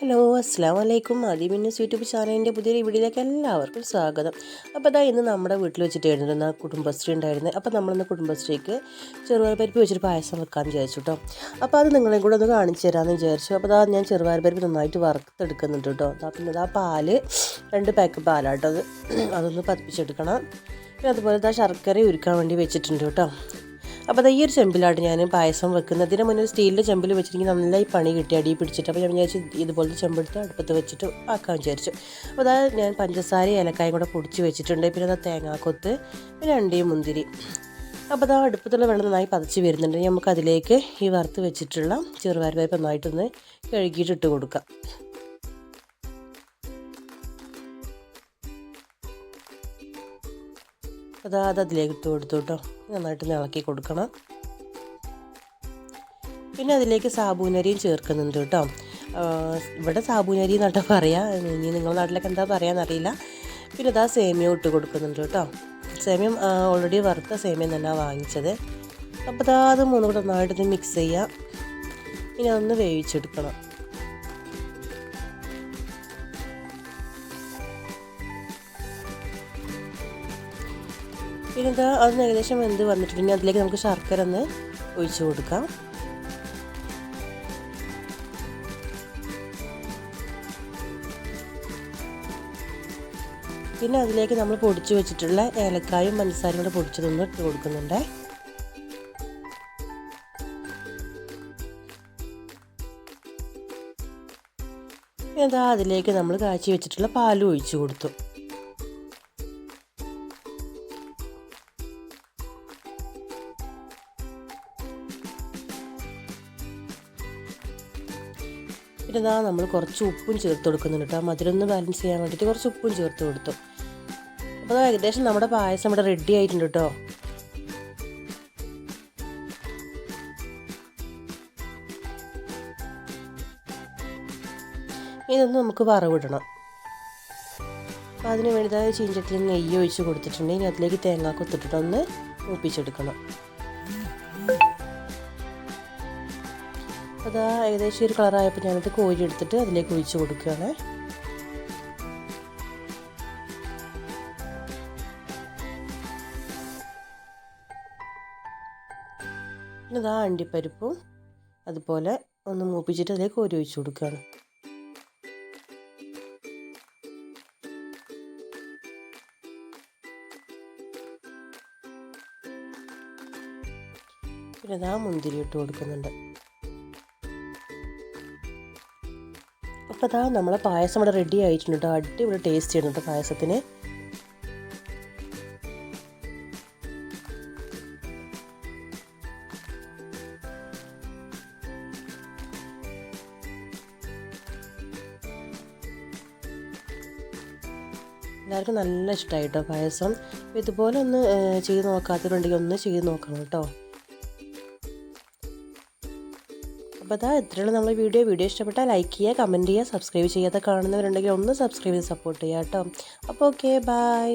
Hello അസ്സാം വലൈക്കും ആദ്യമിന്നസ് YouTube ചാനലിന്റെ പുതിയൊരു വീഡിയോയിലേക്ക് എല്ലാവർക്കും സ്വാഗതം. അപ്പോൾ അതാ ഇന്ന് നമ്മുടെ വീട്ടിൽ വെച്ചിട്ടായിരുന്നു കുടുംബശ്രീ ഉണ്ടായിരുന്നത്. അപ്പോൾ നമ്മളിന്ന് കുടുംബശ്രീക്ക് ചെറുപയർ പരിപ്പ് വെച്ചിട്ട് പായസം വെക്കാമെന്ന് വിചാരിച്ചു കേട്ടോ അപ്പോൾ അത് നിങ്ങളെയും കൂടെ ഒന്ന് കാണിച്ചു തരാമെന്ന് വിചാരിച്ചു. അപ്പോൾ അതാ ഞാൻ ചെറുപയർ പരിപ്പ് നന്നായിട്ട് വറുത്തെടുക്കുന്നുണ്ട് കേട്ടോ. പിന്നെ അതാ പാൽ രണ്ട് പാക്ക് പാലാട്ടോ അത്. അതൊന്ന് പതിപ്പിച്ചെടുക്കണം. പിന്നെ അതുപോലെ ആ ശർക്കര ഉരുക്കാൻ വേണ്ടി വെച്ചിട്ടുണ്ട് കേട്ടോ. അപ്പോൾ അത് ഈ ഒരു ചെമ്പിലാണ് ഞാൻ പായസം വെക്കുന്നത് അതിന് മുന്നേ സ്റ്റീലിന്റെ ചെമ്പിൽ വെച്ചിട്ടുണ്ടെങ്കിൽ നന്നായി പണി കിട്ടി അടി പിടിച്ചിട്ട്. അപ്പോൾ ഞാൻ വിചാരിച്ചു ഇതുപോലത്തെ ചെമ്പെടുത്ത് അടുപ്പത്ത് വെച്ചിട്ട് ആക്കാൻ വിചാരിച്ചു. അപ്പോൾ അതാ ഞാൻ പഞ്ചസാര ഏലക്കായും കൂടെ പൊടിച്ച് വെച്ചിട്ടുണ്ട്. പിന്നെ അതാ തേങ്ങാക്കൊത്ത് പിന്നെ അണ്ടിയും മുന്തിരി അപ്പോൾ അതാ അടുപ്പത്തുള്ള വെള്ളം നന്നായി പതച്ച് വരുന്നുണ്ട്. നമുക്കതിലേക്ക് ഈ വറുത്ത് വെച്ചിട്ടുള്ള ചെറുപയർ പരിപ്പ് നന്നായിട്ടൊന്ന് കഴുകിയിട്ട് ഇട്ട് കൊടുക്കാം. അതാ അത് അതിലേക്ക് ഇട്ട് കൊടുത്തു കേട്ടോ. നന്നായിട്ട് ഇളക്കി കൊടുക്കണം. പിന്നെ അതിലേക്ക് സാബൂനരിയും ചേർക്കുന്നുണ്ട് കേട്ടോ. ഇവിടെ സാബൂനരി എന്നാട്ടോ പറയാ. ഇനി നിങ്ങളുടെ നാട്ടിലൊക്കെ എന്താ പറയാന്നറിയില്ല. പിന്നെ ഇതാ സേമിയ ഇട്ട് കൊടുക്കുന്നുണ്ട് കേട്ടോ. സേമിയം ഓൾറെഡി വറുത്ത സേമിയം തന്നെയാണ് വാങ്ങിച്ചത്. അപ്പോൾ ഇതാ അത് മൂന്നും കൂടെ നന്നായിട്ട് മിക്സ് ചെയ്യുക ഇനി അതൊന്ന് വേവിച്ചെടുക്കണം. പിന്നെ ഇതാ അത് ഏകദേശം വെന്ത് വന്നിട്ടുണ്ടെങ്കിൽ അതിലേക്ക് നമുക്ക് ശർക്കര ഒന്ന് ഒഴിച്ചു കൊടുക്കാം. പിന്നെ അതിലേക്ക് നമ്മൾ പൊടിച്ചു വെച്ചിട്ടുള്ള ഏലക്കായും പഞ്ചസാരയും കൂടെ പൊടിച്ചതൊന്നും ഇട്ട് കൊടുക്കുന്നുണ്ട്. അതാ അതിലേക്ക് നമ്മൾ കാച്ചി വെച്ചിട്ടുള്ള പാലും ഒഴിച്ചു കൊടുത്തു. പിന്നെ ഇതാ നമ്മൾ കുറച്ച് ഉപ്പും ചേർത്ത് കൊടുക്കുന്നുണ്ട് കേട്ടോ. മധുരം ഒന്ന് ബാലൻസ് ചെയ്യാൻ വേണ്ടിയിട്ട് കുറച്ച് ഉപ്പും ചേർത്ത് കൊടുത്തു. അപ്പോൾ ഏകദേശം നമ്മുടെ പായസം ഇവിടെ റെഡി ആയിട്ടുണ്ട് കേട്ടോ. ഇതൊന്ന് നമുക്ക് വറവിടണം. അപ്പോൾ അതിന് വേണ്ടി ചീഞ്ചട്ടിൽ നെയ്യ് ഒഴിച്ച് കൊടുത്തിട്ടുണ്ടെങ്കിൽ അതിലേക്ക് തേങ്ങ കൊത്തിട്ടിട്ട് മൂപ്പിച്ചെടുക്കണം അതാ ഏകദേശം ഒരു കളറായപ്പോൾ ഞാനത് കോരി എടുത്തിട്ട് അതിലേക്ക് ഒഴിച്ച് കൊടുക്കുകയാണ്. ഇതാ അണ്ടിപ്പരിപ്പും അതുപോലെ ഒന്ന് മൂപ്പിച്ചിട്ട് അതിലേക്ക് കോരി ഒഴിച്ച് കൊടുക്കുകയാണ്. പിന്നെ ഇതാ മുന്തിരി ഇട്ട് കൊടുക്കുന്നുണ്ട്. അപ്പോൾ അതാ നമ്മളെ പായസം ഇവിടെ റെഡി ആയിട്ടുണ്ട് കേട്ടോ അടിപൊളി ടേസ്റ്റ് ചെയ്യുന്നുണ്ട് പായസത്തിന്. എല്ലാവർക്കും നല്ല ഇഷ്ടമായി കേട്ടോ പായസം. ഇതുപോലെ ഒന്ന് ചെയ്ത് നോക്കാത്തവരുണ്ടെങ്കിൽ ഒന്ന് ചെയ്ത് നോക്കണം കേട്ടോ അപ്പോൾ അതാ ഇത്രയുള്ള നമ്മളെ വീഡിയോ. വീഡിയോ ഇഷ്ടപ്പെട്ടാൽ ലൈക്ക് ചെയ്യുക കമന്റ് ചെയ്യുക സബ്സ്ക്രൈബ് ചെയ്യാതെ കാണുന്നവരുണ്ടെങ്കിൽ ഒന്ന് സബ്സ്ക്രൈബ് ചെയ്ത് സപ്പോർട്ട് ചെയ്യുക കേട്ടോ. അപ്പോൾ ഓക്കെ ബായ്